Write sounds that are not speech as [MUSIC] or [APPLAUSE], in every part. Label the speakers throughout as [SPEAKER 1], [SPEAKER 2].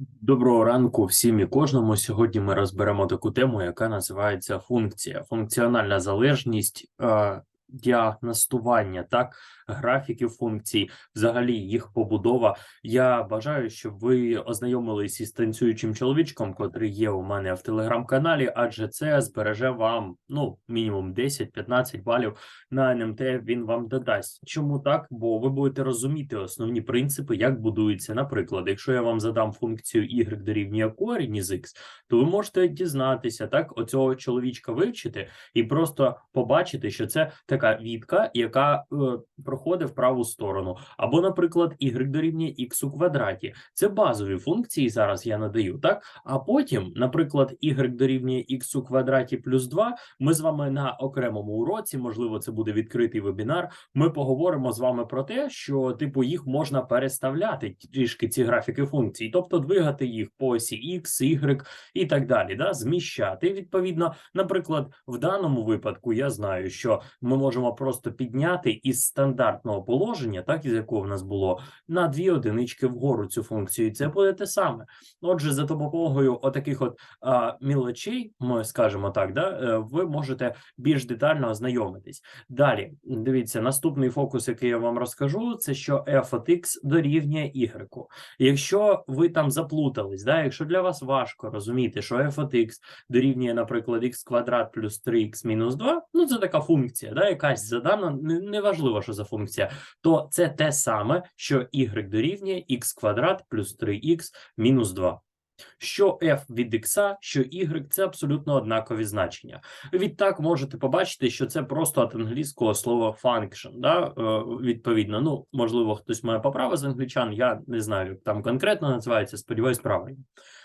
[SPEAKER 1] Доброго ранку всім і кожному. Сьогодні ми розберемо таку тему, яка називається функція, функціональна залежність, е, діагностування, так, графіків функцій, взагалі їх побудова. Я бажаю, щоб ви ознайомились із танцюючим чоловічком, котрий є у мене в телеграм-каналі, адже це збереже вам ну мінімум 10-15 балів на НМТ. Він вам додасть. Чому так? Бо ви будете розуміти основні принципи, як будується. Наприклад, якщо я вам задам функцію y дорівнює корінь із x, то ви можете дізнатися, так, оцього чоловічка вивчити і просто побачити, що це така відка, яка е, проходить в праву сторону. Або, наприклад, y дорівнює x у квадраті. Це базові функції зараз я надаю, так? А потім, наприклад, y дорівнює x у квадраті плюс 2, ми з вами на окремому уроці, можливо, це буде відкритий вебінар, ми поговоримо з вами про те, що, типу, їх можна переставляти трішки ці графіки функцій, тобто двигати їх по осі x, y і так далі, да? зміщати. Відповідно, наприклад, в даному випадку я знаю, що ми можемо просто підняти із стандартного положення, так із якого в нас було, на дві одинички вгору цю функцію. І це буде те саме. Отже, за допомогою отаких от а, мілочей, ми скажемо так, да, е, ви можете більш детально ознайомитись. Далі, дивіться, наступний фокус, який я вам розкажу, це що f от x дорівнює y. Якщо ви там заплутались, да, якщо для вас важко розуміти, що f от x дорівнює, наприклад, x квадрат плюс 3x мінус 2, ну це така функція, да, якась задана, неважливо, що за функція, то це те саме, що y дорівнює x квадрат плюс 3x мінус 2. Що f від x, що y – це абсолютно однакові значення. Відтак можете побачити, що це просто від англійського слова function, да? е, відповідно. Ну, можливо, хтось має поправи з англічан, я не знаю, як там конкретно називається, сподіваюсь, правильно.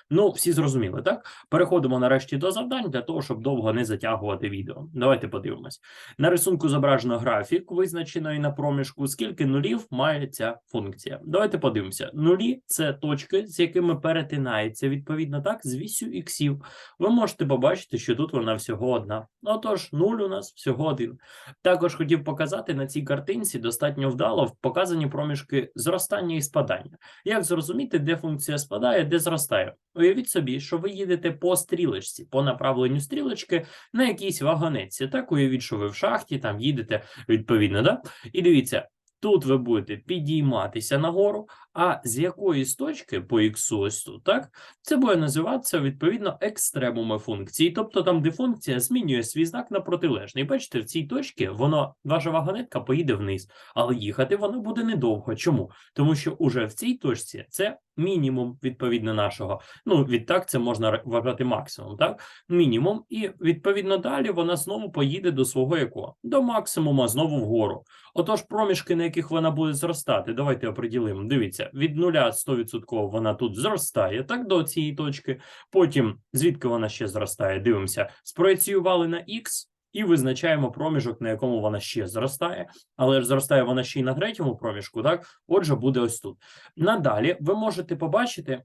[SPEAKER 1] Ну, всі зрозуміли, так? Переходимо нарешті до завдань для того, щоб довго не затягувати відео. Давайте подивимось. На рисунку зображено графік, визначений на проміжку, скільки нулів має ця функція. Давайте подивимося. Нулі це точки, з якими перетинається відповідно так з вісю іксів. Ви можете побачити, що тут вона всього одна. Отож, нуль у нас всього один. Також хотів показати на цій картинці достатньо вдало показані проміжки зростання і спадання. Як зрозуміти, де функція спадає, де зростає? Уявіть собі, що ви їдете по стрілочці, по направленню стрілочки на якійсь вагонетці. Так, уявіть, що ви в шахті, там їдете відповідно, да? І дивіться, тут ви будете підійматися нагору, а з якоїсь точки по тут, так, це буде називатися відповідно екстремуми функції, тобто там, де функція змінює свій знак на протилежний. Бачите, в цій точці воно, ваша вагонетка поїде вниз, але їхати вона буде недовго. Чому? Тому що уже в цій точці це мінімум відповідно нашого. Ну, відтак це можна вважати максимум, так? Мінімум, і відповідно далі вона знову поїде до свого якого? До максимума знову вгору. Отож, проміжки, на яких вона буде зростати, давайте оприділимо. Дивіться, від нуля 100% вона тут зростає, так, до цієї точки. Потім, звідки вона ще зростає? Дивимося, спроєціювали на X і визначаємо проміжок, на якому вона ще зростає, але ж зростає вона ще й на третьому проміжку, так? Отже, буде ось тут. Надалі ви можете побачити.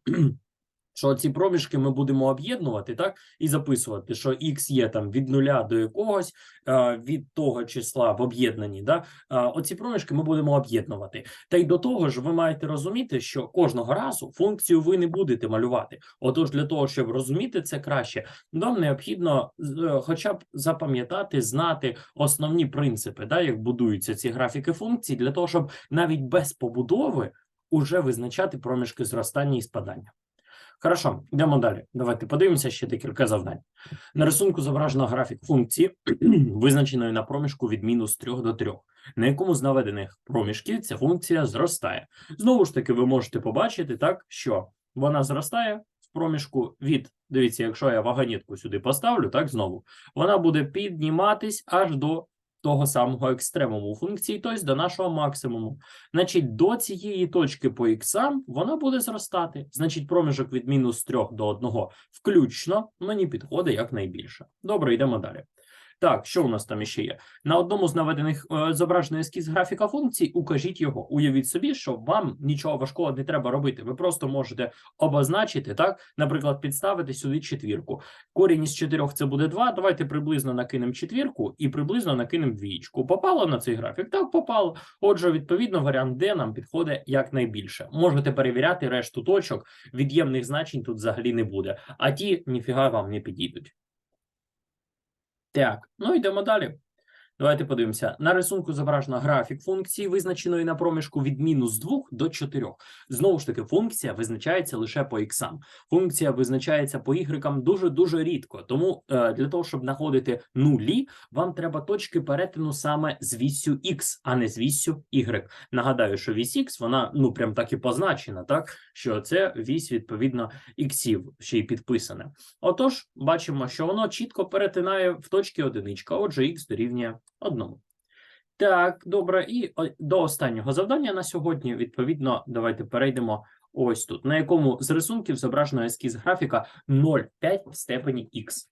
[SPEAKER 1] Що ці проміжки ми будемо об'єднувати, так і записувати, що x є там від нуля до якогось е, від того числа в об'єднанні. Да, е, оці проміжки ми будемо об'єднувати. Та й до того ж, ви маєте розуміти, що кожного разу функцію ви не будете малювати. Отож, для того, щоб розуміти це краще, вам необхідно е, хоча б запам'ятати, знати основні принципи, да, як будуються ці графіки функцій, для того, щоб навіть без побудови уже визначати проміжки зростання і спадання. Хорошо, йдемо далі. Давайте подивимося ще декілька завдань. На рисунку зображено графік функції, [CLEARS THROAT] визначеної на проміжку від мінус 3 до 3, на якому з наведених проміжків ця функція зростає. Знову ж таки, ви можете побачити, так, що вона зростає в проміжку від, дивіться, якщо я вагонетку сюди поставлю, так, знову, вона буде підніматись аж до того самого екстремуму функції, тобто до нашого максимуму. Значить, до цієї точки по іксам вона буде зростати. Значить, проміжок від мінус 3 до 1 включно мені підходить як найбільше. Добре, йдемо далі. Так, що у нас там ще є? На одному з наведених е, зображений ескіз графіка функцій, укажіть його. Уявіть собі, що вам нічого важкого не треба робити. Ви просто можете обозначити, так, наприклад, підставити сюди четвірку. Корінь із чотирьох це буде 2. Давайте приблизно накинемо четвірку і приблизно накинемо двічку. Попало на цей графік? Так, попало. Отже, відповідно, варіант Д нам підходить якнайбільше. Можете перевіряти решту точок, від'ємних значень тут взагалі не буде, а ті ніфіга вам не підійдуть. Так, ну йдемо далі. Давайте подивимося. На рисунку зображено графік функції, визначеної на проміжку від мінус 2 до 4. Знову ж таки, функція визначається лише по іксам. Функція визначається по ігрекам дуже-дуже рідко. Тому е, для того, щоб знаходити нулі, вам треба точки перетину саме з віссю x, а не з віссю y. Нагадаю, що вісь x, вона ну прям так і позначена, так що це вісь відповідно іксів, ще й підписане. Отож, бачимо, що воно чітко перетинає в точці одиничка, отже, х дорівнює одному. Так, добре, і до останнього завдання на сьогодні, відповідно, давайте перейдемо ось тут, на якому з рисунків зображено ескіз графіка 0,5 в степені х.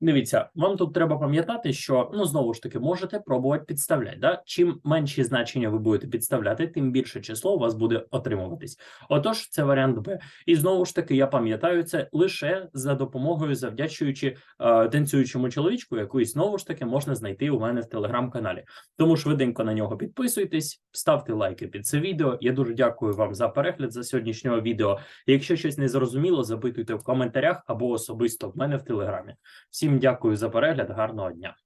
[SPEAKER 1] Дивіться, вам тут треба пам'ятати, що ну знову ж таки можете пробувати підставляти. Да? Чим менші значення ви будете підставляти, тим більше число у вас буде отримуватись. Отож, це варіант Б. І знову ж таки, я пам'ятаю це лише за допомогою, завдячуючи е, танцюючому чоловічку, який знову ж таки можна знайти у мене в телеграм-каналі. Тому швиденько на нього підписуйтесь, ставте лайки під це відео. Я дуже дякую вам за перегляд за сьогоднішнього відео. Якщо щось не зрозуміло, запитуйте в коментарях або особисто в мене в телеграмі. Всім дякую за перегляд. Гарного дня.